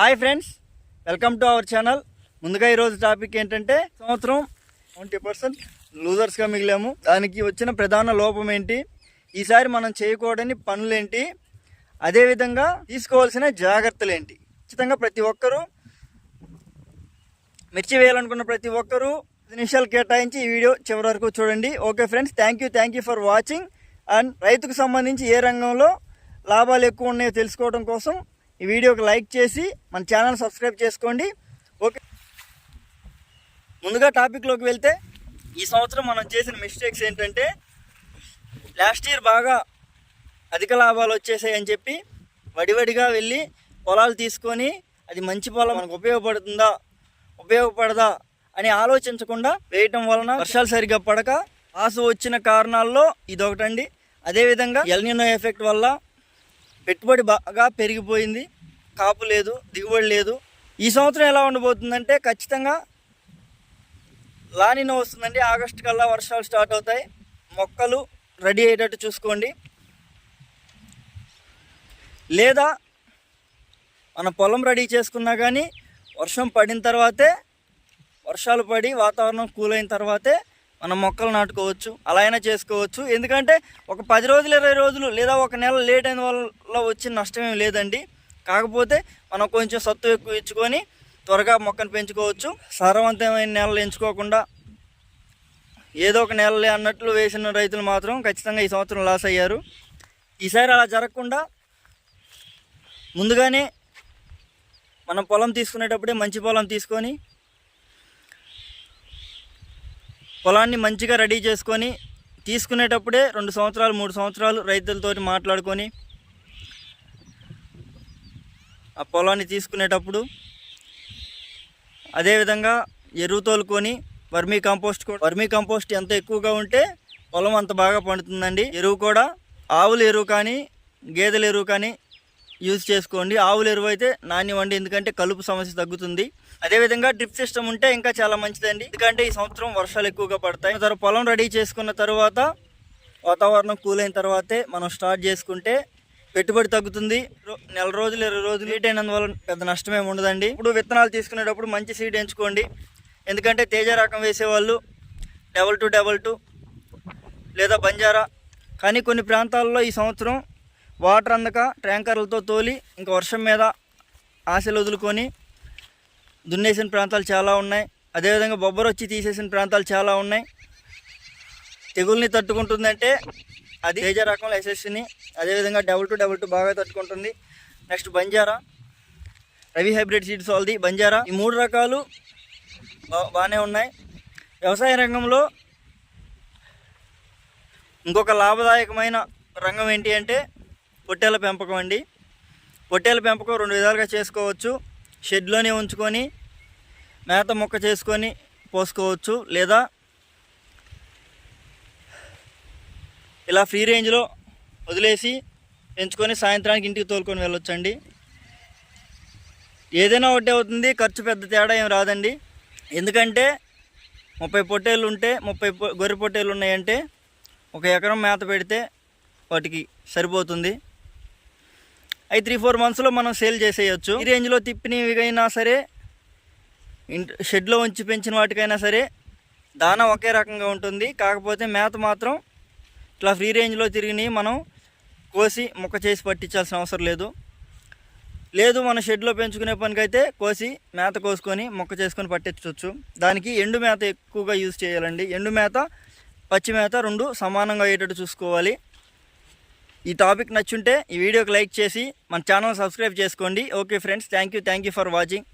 Hi friends welcome to our channel. ముందుగా ఈరోజు topic ఏంటంటే సంవత్సరం ట్వంటీ పర్సెంట్ లూజర్స్గా మిగిలాము. దానికి వచ్చిన ప్రధాన లోపం ఏంటి? ఈసారి మనం చేయకూడని పనులేంటి? అదేవిధంగా తీసుకోవాల్సిన జాగ్రత్తలు ఏంటి ఖచ్చితంగా ప్రతి ఒక్కరూ మిర్చి వేయాలనుకున్న ప్రతి ఒక్కరూ పది నిమిషాలు కేటాయించి ఈ వీడియో చివరి వరకు చూడండి. Okay friends thank you thank you for watching. And రైతుకు సంబంధించి ఏ రంగంలో లాభాలు ఎక్కువ ఉన్నాయో తెలుసుకోవడం కోసం ఈ వీడియోకి లైక్ చేసి మన ఛానల్ సబ్స్క్రైబ్ చేసుకోండి. ఓకే. ముందుగా టాపిక్లోకి వెళ్తే ఈ సంవత్సరం మనం చేసిన మిస్టేక్స్ ఏంటంటే లాస్ట్ ఇయర్ బాగా అధిక లాభాలు వచ్చేసాయి అని చెప్పి వడివడిగా వెళ్ళి పొలాలు తీసుకొని అది మంచి పొలం మనకు ఉపయోగపడుతుందా ఉపయోగపడదా అని ఆలోచించకుండా వేయటం వలన వర్షాలు సరిగ్గా పడక ఆసు వచ్చిన కారణాల్లో ఇదొకటండి. అదేవిధంగా ఎల్నినో ఎఫెక్ట్ వల్ల పెట్టుబడి బాగా పెరిగిపోయింది. కాపు లేదు దిగుబడి లేదు. ఈ సంవత్సరం ఎలా ఉండబోతుందంటే ఖచ్చితంగా లానిన వస్తుందండి. ఆగస్టు కల్లా వర్షాలు స్టార్ట్ అవుతాయి. మొక్కలు రెడీ అయ్యేటట్టు చూసుకోండి. లేదా మన పొలం రెడీ చేసుకున్నా కానీ వర్షం పడిన తర్వాతే వర్షాలు పడి వాతావరణం కూల్ అయిన తర్వాతే మనం మొక్కలు నాటుకోవచ్చు అలా అయినా చేసుకోవచ్చు. ఎందుకంటే ఒక పది రోజులు ఇరవై రోజులు లేదా ఒక నెల లేట్ అయిన వల్ల వచ్చిన నష్టం ఏమి లేదండి. కాకపోతే మనం కొంచెం సత్తు ఎక్కువ ఇచ్చుకొని త్వరగా మొక్కను పెంచుకోవచ్చు. సారవంతమైన నెలలు ఎంచుకోకుండా ఏదో ఒక నెలలే అన్నట్లు వేసిన రైతులు మాత్రం ఖచ్చితంగా ఈ సంవత్సరం లాస్ అయ్యారు. ఈసారి అలా జరగకుండా ముందుగానే మనం పొలం తీసుకునేటప్పుడే మంచి పొలం తీసుకొని పొలాన్ని మంచిగా రెడీ చేసుకొని తీసుకునేటప్పుడే రెండు సంవత్సరాలు మూడు సంవత్సరాలు రైతులతో మాట్లాడుకొని ఆ పొలాన్ని తీసుకునేటప్పుడు అదేవిధంగా ఎరువు తోలుకొని వర్మీ కంపోస్ట్ కూడా వర్మీ కంపోస్ట్ ఎంత ఎక్కువగా ఉంటే పొలం అంత బాగా పండుతుందండి. ఎరువు కూడా ఆవుల ఎరువు కానీ గేదెల ఎరువు కానీ యూజ్ చేసుకోండి. ఆవుల ఎరువు అయితే నాణ్యమండి ఎందుకంటే కలుపు సమస్య తగ్గుతుంది. అదేవిధంగా డ్రిప్ సిస్టమ్ ఉంటే ఇంకా చాలా మంచిదండి. ఎందుకంటే ఈ సంవత్సరం వర్షాలు ఎక్కువగా పడతాయి. తర్వాత పొలం రెడీ చేసుకున్న తర్వాత వాతావరణం కూల్ అయిన తర్వాతే మనం స్టార్ట్ చేసుకుంటే పెట్టుబడి తగ్గుతుంది. రో- నెల రోజులు ఇరవై రోజులు లేట్ అయినందువల్ల పెద్ద నష్టం ఉండదండి. ఇప్పుడు విత్తనాలు తీసుకునేటప్పుడు మంచి సీడ్ ఎంచుకోండి. ఎందుకంటే తేజ రకం వేసేవాళ్ళు డబల్ టు డబల్ టు లేదా బంజారా. కానీ కొన్ని ప్రాంతాల్లో ఈ సంవత్సరం వాటర్ అందక ట్యాంకర్లతో తోలి ఇంకా వర్షం మీద ఆశలు వదులుకొని దున్నేసిన ప్రాంతాలు చాలా ఉన్నాయి. అదేవిధంగా బొబ్బరు వచ్చి తీసేసిన ప్రాంతాలు చాలా ఉన్నాయి. తెగుల్ని తట్టుకుంటుందంటే అది తేజ రకం ఎస్ఎస్సిని అదేవిధంగా డబుల్ టు డబుల్ టూ బాగా తట్టుకుంటుంది. Next Banjara. Ravi hybrid seeds వాళ్ళది. బంజారా. ఈ మూడు రకాలు బాగానే ఉన్నాయి. వ్యవసాయ రంగంలో ఇంకొక లాభదాయకమైన రంగం ఏంటి అంటే పొట్టేల పెంపకం అండి. పొట్టేల పెంపకం రెండు విధాలుగా చేసుకోవచ్చు. షెడ్లోనే ఉంచుకొని మేత మొక్క చేసుకొని పోసుకోవచ్చు. లేదా ఇలా ఫ్రీ రేంజ్లో వదిలేసి పెంచుకొని సాయంత్రానికి ఇంటికి తోలుకొని వెళ్ళొచ్చండి. ఏదైనా ఒకటే అవుతుంది ఖర్చు పెద్ద తేడా ఏం రాదండి. ఎందుకంటే ముప్పై పొట్టేళ్ళు ఉంటే ముప్పై గొర్రె పొట్టేళ్ళు ఉన్నాయంటే ఒక ఎకరం మేత పెడితే వాటికి సరిపోతుంది. అవి త్రీ ఫోర్ మంత్స్లో మనం సేల్ చేసేయచ్చు. ఈ రేంజ్లో తిప్పినవిగైనా సరే షెడ్లో ఉంచి పెంచిన వాటికైనా సరే దాన ఒకే రకంగా ఉంటుంది. కాకపోతే మేత మాత్రం ఇట్లా ఫ్రీ రేంజ్లో తిరిగి మనం కోసి మొక్క చేసి పట్టించాల్సిన అవసరం లేదు. లేదు మన షెడ్లో పెంచుకునే పనికైతే కోసి మేత కోసుకొని మొక్క చేసుకొని పట్టించవచ్చు దానికి ఎండు మేత ఎక్కువగా యూజ్ చేయాలండి. ఎండు మేత పచ్చి మేత రెండు సమానంగా అయ్యేటట్టు చూసుకోవాలి. ఈ టాపిక్ నచ్చుంటే ఈ వీడియోకి లైక్ చేసి మన ఛానల్ సబ్స్క్రైబ్ చేసుకోండి. Okay friends thank you thank you for watching.